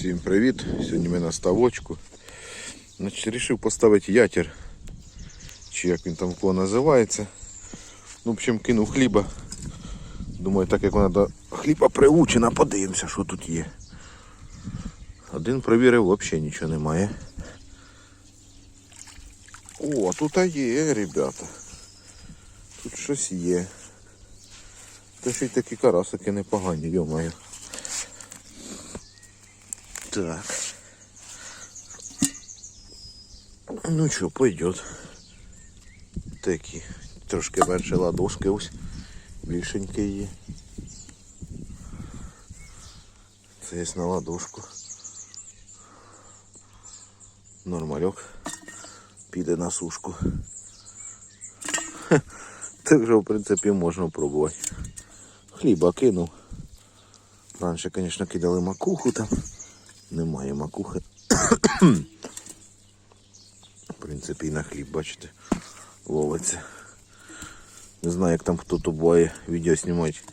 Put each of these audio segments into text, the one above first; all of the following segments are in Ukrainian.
Всім привіт! Сьогодні ми на ставочку. Значить, Рішив поставити ятір. Чи як він там кого називається. Ну, в общем, кинув хліба. Думаю, так як вона до хліба приучена, подивимося, що тут є. Один провірив, взагалі нічого немає. О, тут є, ребята. Тут щось є. Та ще й такі карасики непогані, йомаю. Так. Ну що, пойдет. Такі. Трошки менше ладошки ось. Більшенькі є. Це є на ладошку. Нормальок. Піде на сушку. Так що, в принципі, можна пробувати. Хліба кинув. Раніше, звісно, кидали макуху там. Немає макухи. В принципі, і на хліб, бачите, ловиться. Не знаю, як там хто то відео знімають,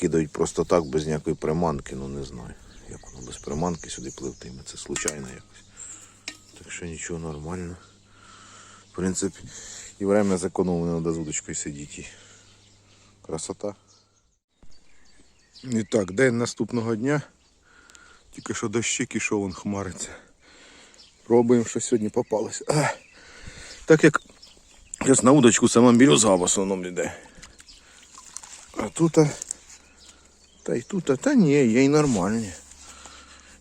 кидають просто так, без ніякої приманки, ну не знаю. Як воно без приманки сюди пливтиме, це случайно якось. Так що нічого нормально. В принципі, і время зекономлене, треба з сидіти. Красота. І так, день наступного дня. Тільки що дощик ішов, він хмариться. Пробуємо, що сьогодні попалось. А, так як зараз на удочку сама бірюза в основному йде. А тут, а, та й тут, а, та ні, є й нормальні.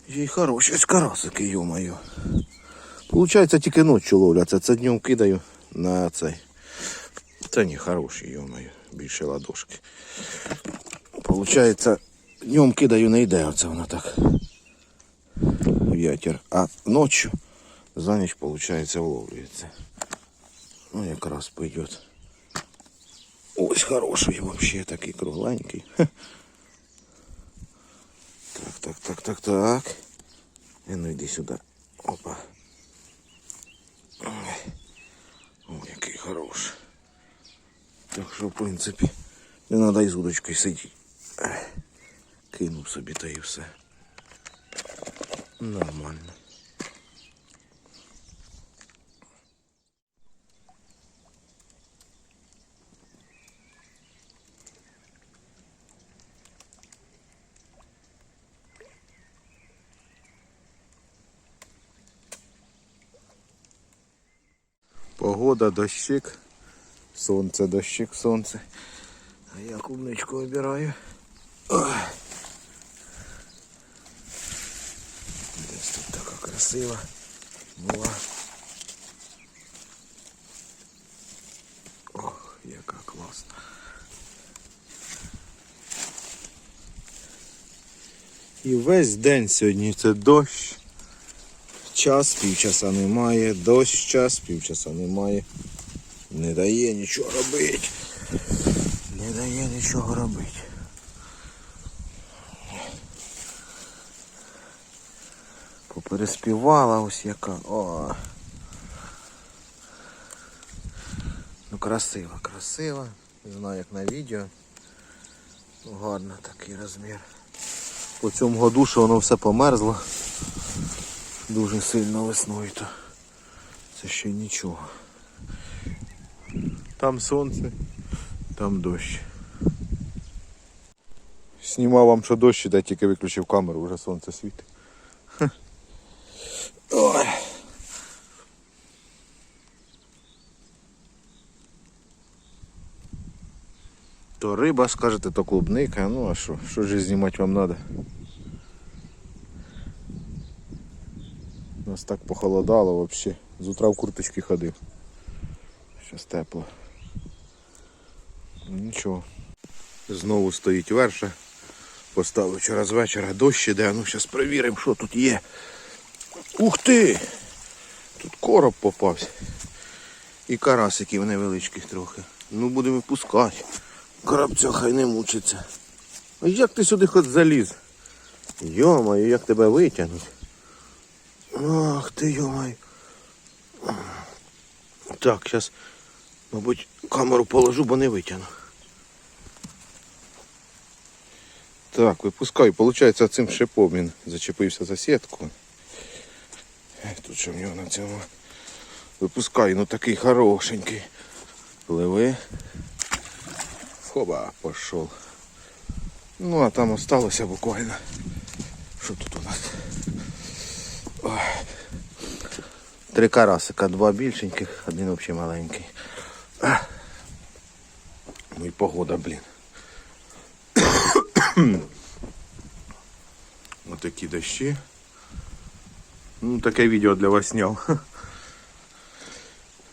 Є й хороші ось карасики, йо-моє. Получається тільки ночі ловляться, це днем кидаю на цей. Та ні, хороші, йо-моє, більше ладошки. Получається, днем кидаю не йде, оце воно так. в Ятір. А ночью за ніч, получается, вловлюється. Ну, якраз пойдет. Ось хороший вообще такий кругленький. Хе. Так, так, так, так, так. І ну йди сюди. Опа. Ой. О, який хороший. Так що, в принципі, не треба із удочкою сидіти. Ех. Кинув собі та і все. Нормально. Погода, дощик, сонце, дощик, сонце. А я клубничку обираю. Ой. Красива була. Ох, яка класна. І весь день сьогодні це дощ. Час, півчаса немає, дощ час, півчаса немає. Не дає нічого робити. Не дає нічого робити. Попереспівала ось яка. О. Ну красиво, красиво. Не знаю як на відео. Ну, гарно такий розмір. По цьому году, що воно все померзло. Дуже сильно весною то. Це ще нічого. Там сонце, там дощ. Знімав вам, що дощ іде, тільки виключив камеру, вже сонце світить. То риба, скажете, то клубника. Ну а що? Що ж знімати вам треба? Нас так похолодало взагалі. З утра в курточці ходив. Щас тепло. Ну, Нічого. Знову стоїть верша. Поставив вчора з вечора дощ іде, ну зараз перевіримо, що тут є. Ух ти! Тут короб попався. І карасиків невеличких трохи. Ну будемо випускати. Коробця хай не мучиться. А як ти сюди хоч заліз? Йомаю, як тебе витягнуть? Ах ти йомай. Так, зараз, мабуть, камеру положу, бо не витягну. Так, випускай. Получається, цим шипом він зачепився за сітку. Тут що в нього на цьому. Випускай, ну такий хорошенький. Пливи. Хоба, пішов. Ну, а там осталося буквально. Що тут у нас? Ой. Три карасика, два більшеньких, один взагалі маленький. Ну і погода, блін. Отакі дощі. Ну, таке відео для вас зняв.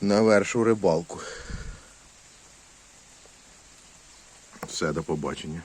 На вершу рибалку. Все, до побачення.